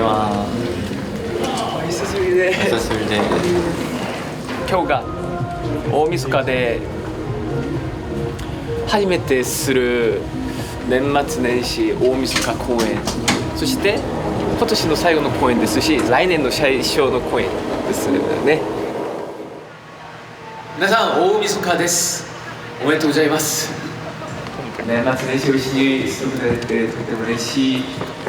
いまお久しぶりで。久しぶりで。今日が大晦日で初めてする年末年始大晦日公演。そして今年の最後の公演ですし来年の最初の公演です。ね。皆さん大晦日です。おめでとうございます。年末年始を一緒に過ごせてとても嬉しい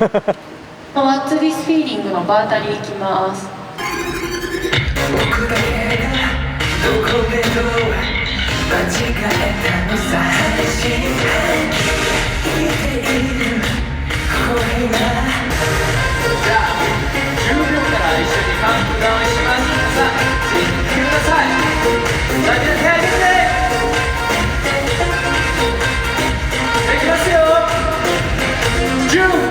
ワッツデスフィーリングのバータリーいきます。僕だけがどこでどう間違えたのさ激しい生きている。声がじゃあ10秒から一緒にカウントダウンします。さあ行ってください大事な手上げてできますよ。10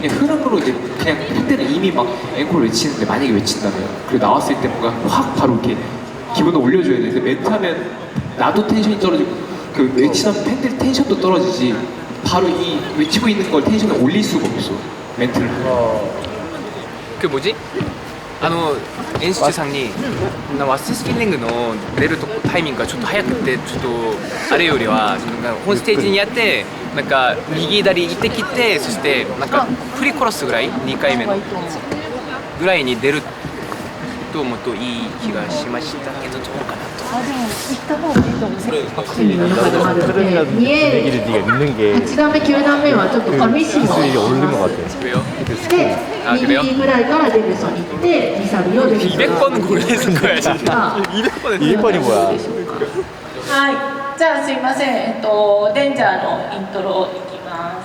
그냥 흐름으로 이제 그냥 팬들은 이미 막 앵콜 외치는데 만약에 외친다면 그리고 나왔을 때 뭔가 확 바로 이렇게 기분을 올려줘야 되는데 멘트하면 나도 텐션이 떨어지고 그 외치는 팬들 텐션도 떨어지지 바로 이 외치고 있는 걸 텐션을 올릴 수가 없어 멘트를. 하면 그 뭐지? あの演出さんに「ワッセスフィーリング」の出るとタイミングがちょっと早くてちょっとあれよりは本ステージにやってなんか右左行ってきてそしてなんか振り殺すぐらい2回目の。ぐらいに出ると思うといい気がしましたけどどうかなと。あでも行った方がいいと思うセミの中でもあるので 흐름이라도 2 얘기를 네가 믿는 게 8段目9段目はちょっと紙紙を 기술이 올린 것 같아 왜요? であくれよ右ぐらいから出る人に行って2サビを出る人 200번은 고려해서 거야지. が 200번은 200번이 뭐야 はいじゃあすいませんえっとデンジャーのイントロいきます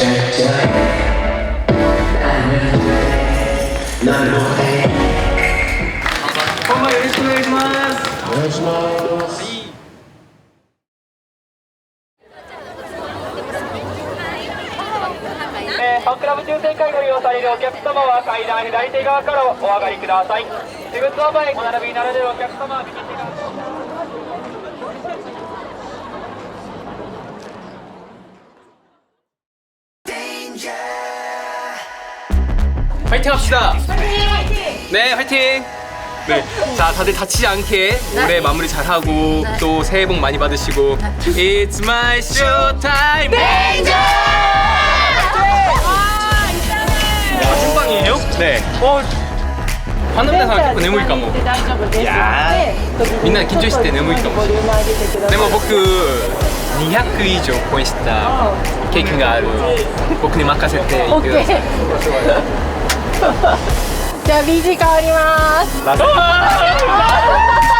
クラブ抽選会ご利用されるお客様は階段左手側からお上がりください私物の前お並びになられるお客様は右手側 화이팅 합시다. 네, 화이팅. 네. 자, 다들 다치지 않게 올해 마무리 잘하고 또 새해 복 많이 받으시고 It's my show time. 아, 찐빵이에요? 네. 어. 화난 데さん結構眠いかも。大丈夫ですいやーみんな緊張して眠いかもしれない。でも僕200以上公演した経験がある僕に任せていてください。 じゃあ BG 変わります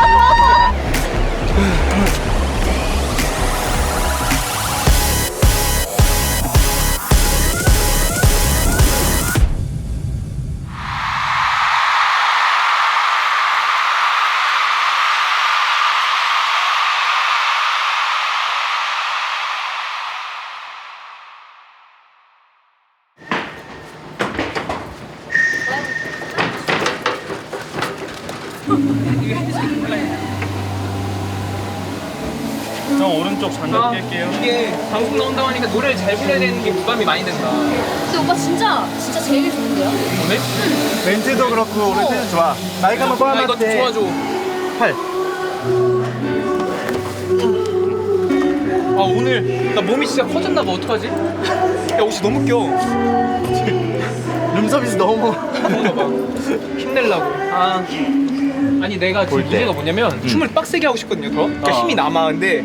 방송 나온다고 하니까 노래를 잘 불러야 되는 게 부담이 많이 된다. 근데 오빠 진짜 진짜 제일 좋은데요? 오늘? 멘트도 그렇고 오늘 텐션 좋아. 나이가 한번 아 이거 포함할 도와줘. 팔. 아 오늘 나 몸이 진짜 커졌나 봐 어떡하지? 야 옷이 너무 껴. 룸 서비스 너무. 뭔가 봐. 힘내려고. 아 아니 내가 지금 볼 때. 문제가 뭐냐면 춤을 빡세게 하고 싶거든요 더. 그러니까 어. 힘이 남아 근데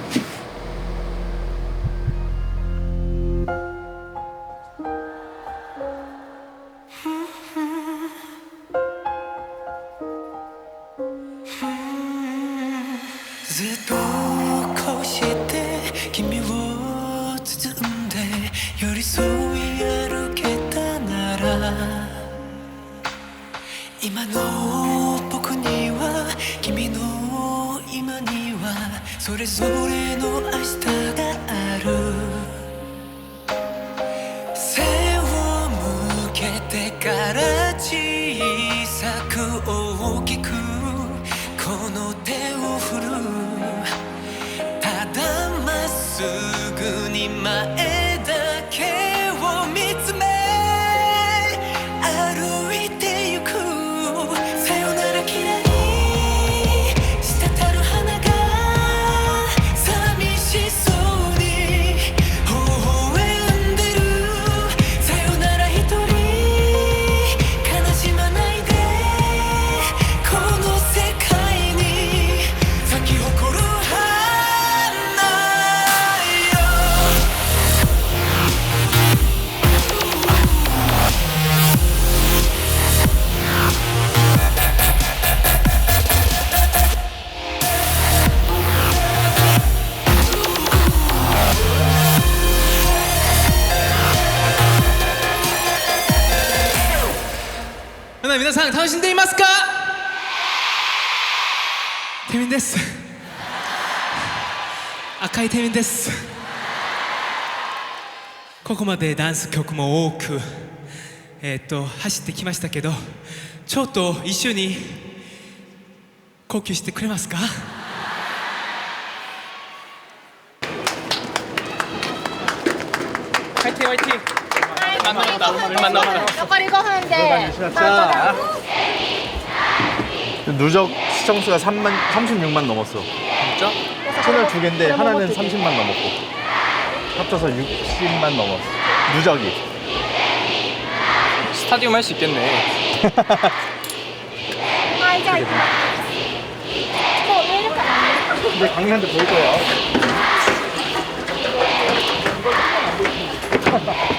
ずっとこうして君を包んで寄り添い歩けたなら今の僕には君の今にはそれぞれの明日がある。皆さん楽しんでいますか？てみんです。赤いてみんです。ここまでダンス曲も多く、えー、っと走ってきましたけどちょっと一緒に呼吸してくれますか？はいておいて 만나보다 얼마 남았다. 젓갈 이거 하는데. 자, 누적 시청수가 3만, 36만 넘었어. 진짜? 채널 두 개인데 하나는 30만 넘었고 합쳐서 60만 넘었어. 누적이. 스타디움 할 수 있겠네. 근데 강민한테 보일 거야.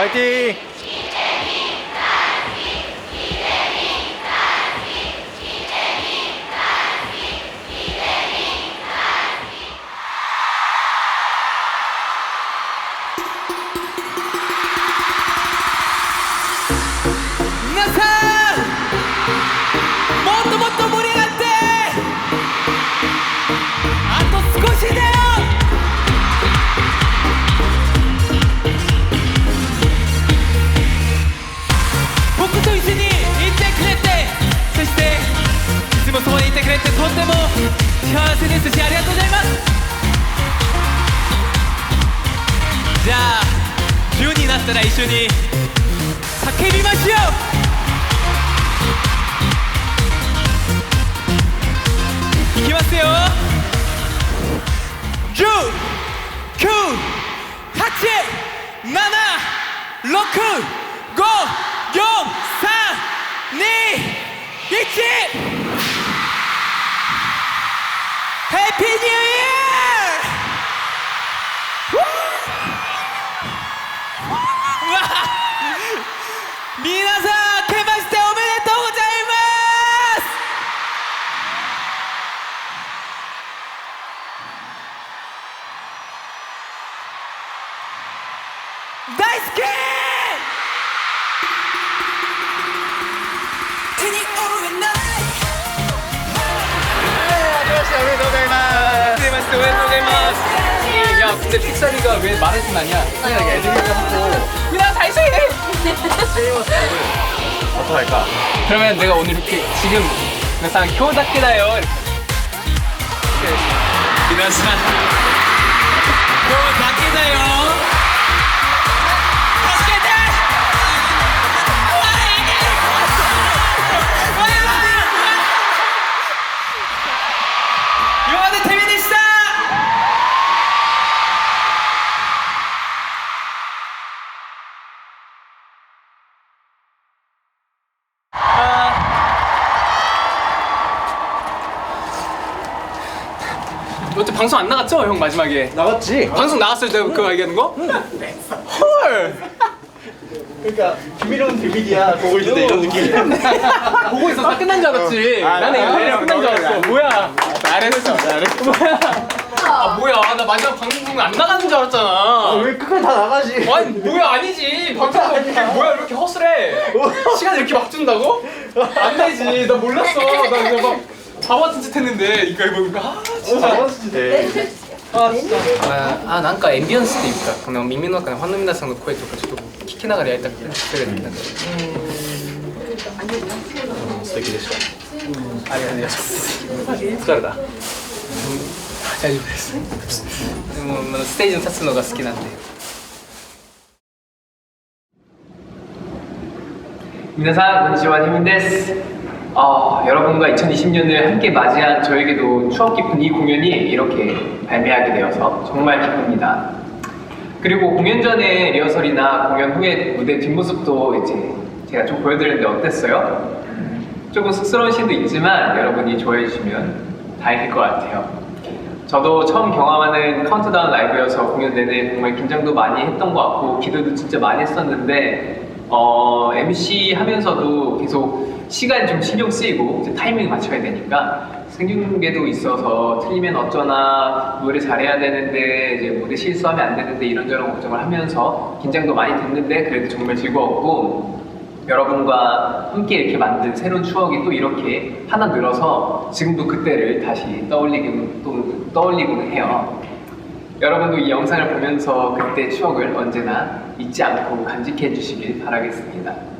요. 파이팅! てくれてとっても幸せですしありがとう。ございますじゃあ10になったら一緒に叫びましょういきますよ10 9 8 7 6 5 4 3 2 1 해피 뉴 이어! 미나사 근데 픽사리가 왜 말을 좀 하냐? 그냥 애들이가 하고 그냥 다시 해! 어떡할까? 그러면 내가 오늘 이렇게 지금 항상 효다케다요 이렇게 이면서 효다케다요 방송 안 나갔죠? 형 마지막에. 나갔지? 방송 나갔을 때 그거 얘기하는 거? 헐! 그러니까 비밀은 비밀이야 보고 때 이런 느낌이야 보고 있어 다 끝난 줄 알았지. 아, 나는 이거 아, 그냥 아, 끝난 줄 아, 알았어. 아, 뭐야? 잘했어 잘했어. 뭐야 아 뭐야? 나 마지막 방송 안 나가는 줄 알았잖아. 왜 끝까지 다 나가지? 아니 뭐야? 아니지. 방송 이렇게 뭐야? 이렇게 허술해? 시간 이렇게 막 준다고? 안 되지. 나 몰랐어. 나 이거 막 幅つじてんねんで一回僕があーちっちゃいあーちっちゃいああなんかエンビアンスっていうかこの耳の中のファンの皆さんの声とかちょっと聞きながらやりたくて作れてきたんで素敵でしょありがとうございます疲れた大丈夫ですでもステージに立つのが好きなんで皆さんこんにちはニムです 어, 여러분과 2020년을 함께 맞이한 저에게도 추억 깊은 이 공연이 이렇게 발매하게 되어서 정말 기쁩니다. 그리고 공연 전에 리허설이나 공연 후에 무대 뒷모습도 이제 제가 좀 보여드렸는데 어땠어요? 조금 쑥스러운 시도 있지만 여러분이 좋아해 주시면 다행일 것 같아요. 저도 처음 경험하는 카운트다운 라이브여서 공연 내내 정말 긴장도 많이 했던 것 같고 기도도 진짜 많이 했었는데 어, MC 하면서도 계속 시간이 좀 신경 쓰이고 이제 타이밍을 맞춰야 되니까 생중계도 있어서 틀리면 어쩌나 노래 잘해야 되는데 이제 무대 실수하면 안 되는데 이런저런 걱정을 하면서 긴장도 많이 됐는데 그래도 정말 즐거웠고 여러분과 함께 이렇게 만든 새로운 추억이 또 이렇게 하나 늘어서 지금도 그때를 다시 떠올리기는 또 떠올리고는 해요. 여러분도 이 영상을 보면서 그때 추억을 언제나 잊지 않고 간직해 주시길 바라겠습니다.